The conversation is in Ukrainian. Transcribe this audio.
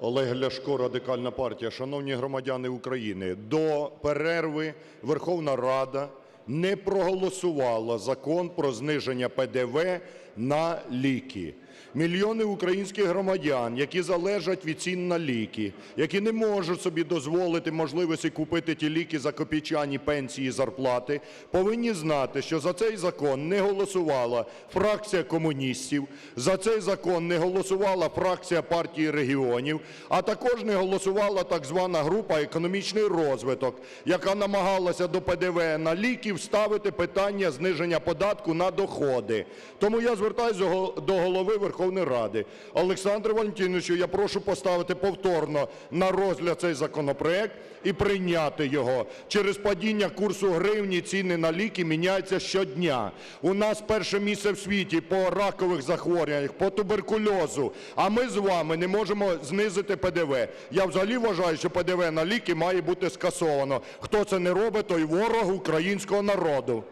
Олег Ляшко, Радикальна партія. Шановні громадяни України, до перерви Верховна Рада не проголосувала Закон про зниження ПДВ на ліки. Мільйони українських громадян, які залежать від цін на ліки, які не можуть собі дозволити можливості купити ті ліки за копійчані пенсії і зарплати, повинні знати, що за цей закон не голосувала фракція комуністів, за цей закон не голосувала фракція Партії регіонів, а також не голосувала так звана група "Економічний розвиток", яка намагалася до ПДВ на ліки вставити питання зниження податку на доходи. Тому я звертаюсь до Голови Верховної Ради. Олександре Валентиновичу, я прошу поставити повторно на розгляд цей законопроект і прийняти його. Через падіння курсу гривні ціни на ліки міняються щодня. У нас перше місце в світі по ракових захворюваннях, по туберкульозу, а ми з вами не можемо знизити ПДВ. Я взагалі вважаю, що ПДВ на ліки має бути скасовано. Хто це не робить, той ворог українського народу.